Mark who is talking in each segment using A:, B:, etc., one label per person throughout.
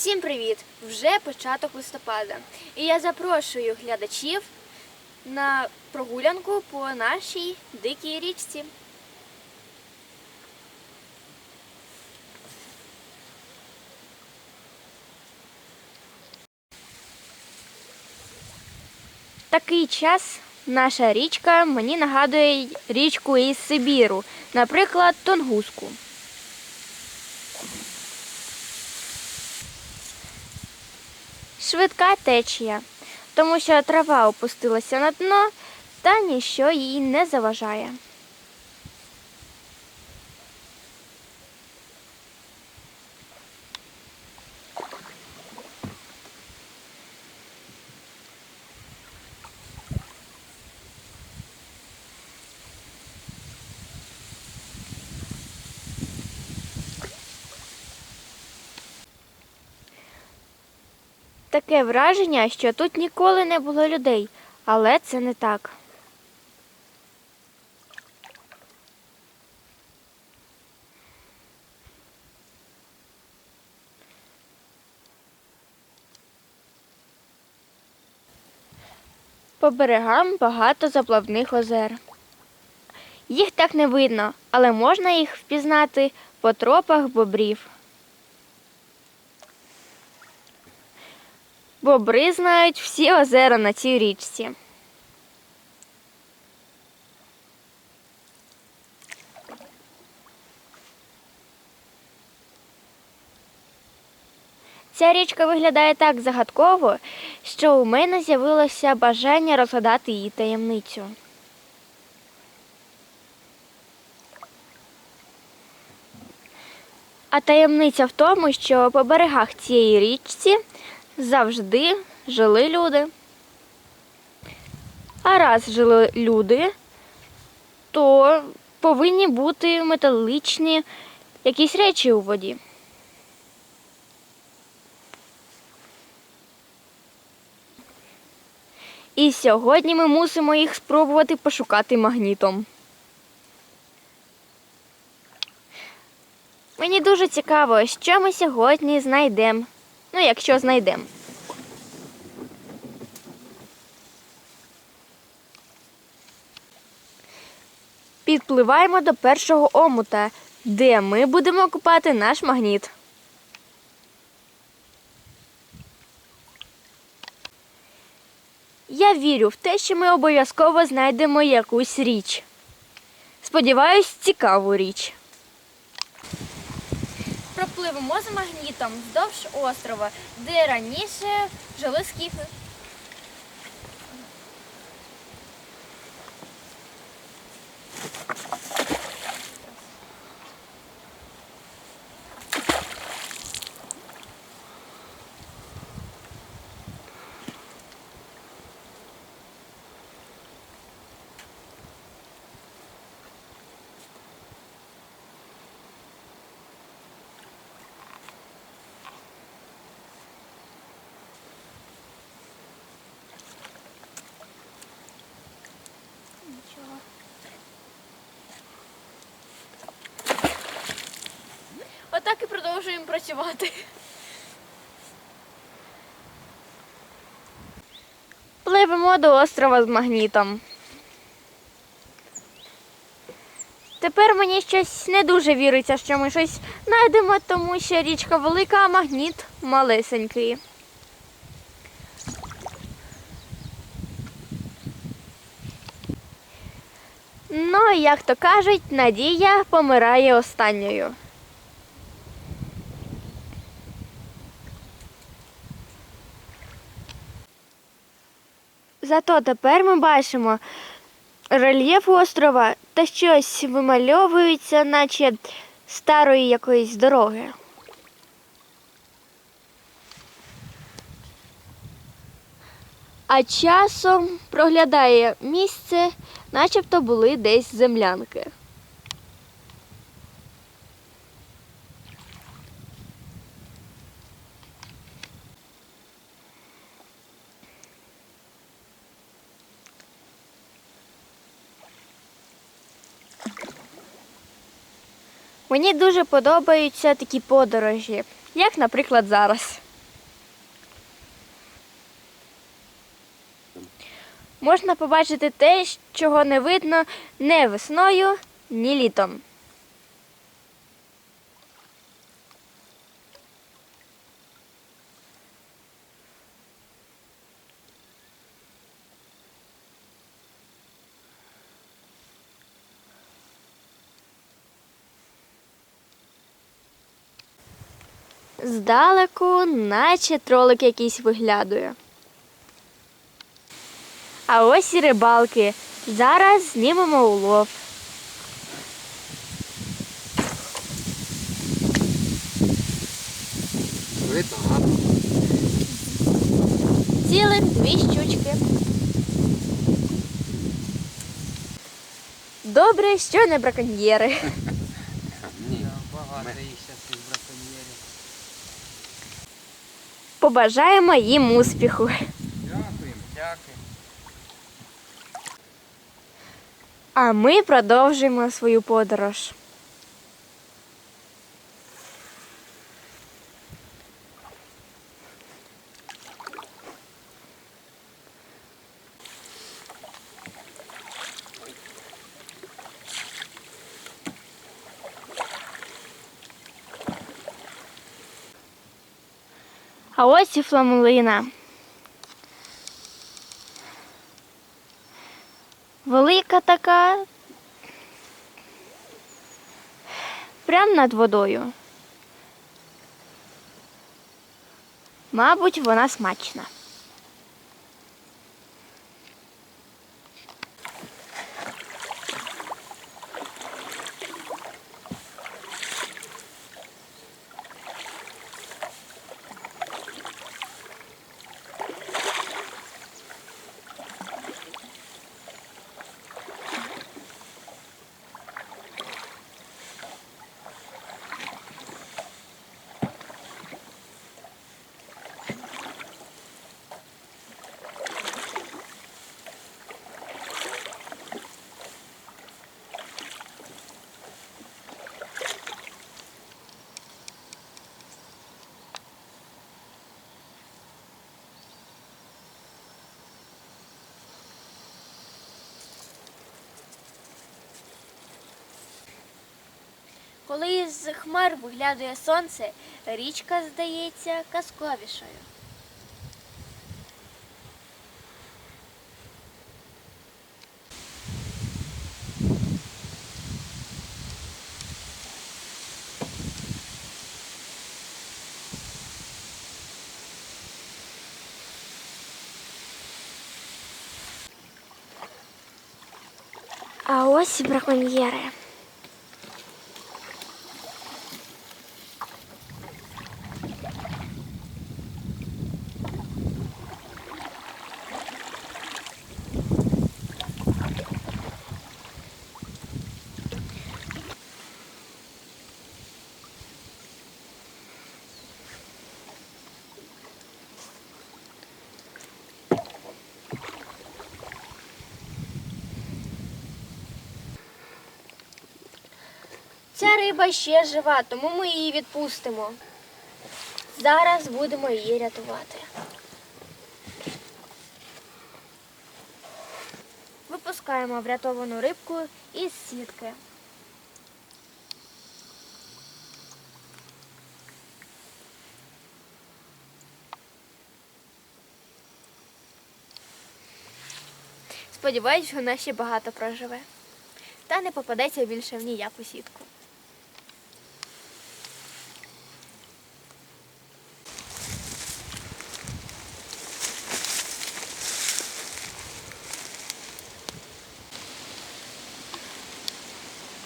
A: Всім привіт! Вже початок листопада. І я запрошую глядачів на прогулянку по нашій дикій річці. Такий час наша річка мені нагадує річку із Сибіру, наприклад, Тонгуску. Швидка течія, тому що трава опустилася на дно та ніщо їй не заважає. Таке враження, що тут ніколи не було людей, але це не так. По берегам багато заплавних озер. Їх так не видно, але можна їх впізнати по тропах бобрів. Бобри знають всі озера на цій річці. Ця річка виглядає так загадково, що у мене з'явилося бажання розгадати її таємницю. А таємниця в тому, що по берегах цієї річці завжди жили люди. А раз жили люди, то повинні бути металічні якісь речі у воді. І сьогодні ми мусимо їх спробувати пошукати магнітом. Мені дуже цікаво, що ми сьогодні знайдемо. Ну, якщо знайдемо. Підпливаємо до першого омута, де ми будемо купати наш магніт. Я вірю в те, що ми обов'язково знайдемо якусь річ. Сподіваюсь, цікаву річ. Пропливемо з магнітом вздовж острова, де раніше жили скіфи. Отак і продовжуємо працювати. Пливемо до острова з магнітом. Тепер мені щось не дуже віриться, що ми щось знайдемо, тому що річка велика, а магніт малесенький. Ну, як то кажуть, надія помирає останньою. Зато тепер ми бачимо рельєф острова та щось вимальовується, наче старої якоїсь дороги. А часом проглядає місце, начебто були десь землянки. Мені дуже подобаються такі подорожі, як, наприклад, зараз. Можна побачити те, чого не видно ні весною, ні літом. Здалеку, наче тролик якийсь виглядує. А ось і рибалки. Зараз знімемо улов.
B: Видно, гарно.
A: Цілих дві щучки. Добре, що не браконьєри.
B: Ні.
C: Багато
B: Ми-
C: їх зараз із браконьєрів.
A: Побажаємо їм успіху.
C: Дякуємо. дякуємо.
A: А ми продовжуємо свою подорож. А ось і фламулина. Велика така. Прямо над водою. Мабуть, вона смачна. Коли з хмар виглядає сонце, річка здається казковішою. А ось і браконьєри. Ця риба ще жива, тому ми її відпустимо. Зараз будемо її рятувати. Випускаємо врятовану рибку із сітки. Сподіваюсь, вона ще багато проживе. Та не попадеться більше в ніяку сітку.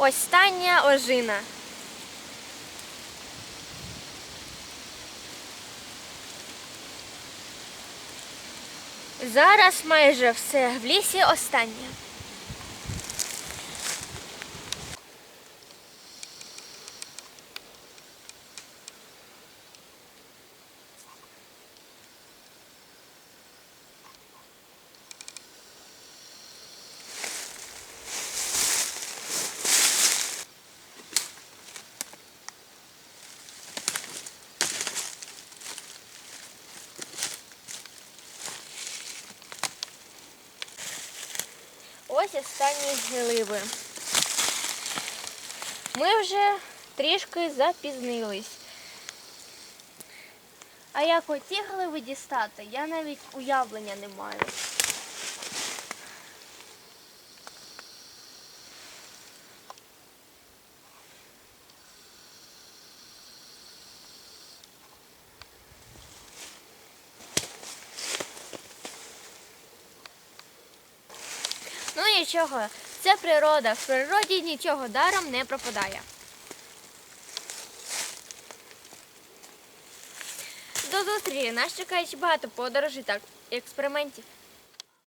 A: Остання ожина. Зараз майже все в лісі останнє. Останні гливи. Ми вже трішки запізнились. А як оці гливи дістати, я навіть уявлення не маю. Нічого, це природа. В природі нічого даром не пропадає. До зустрічі! Нас чекають багато подорожей та експериментів.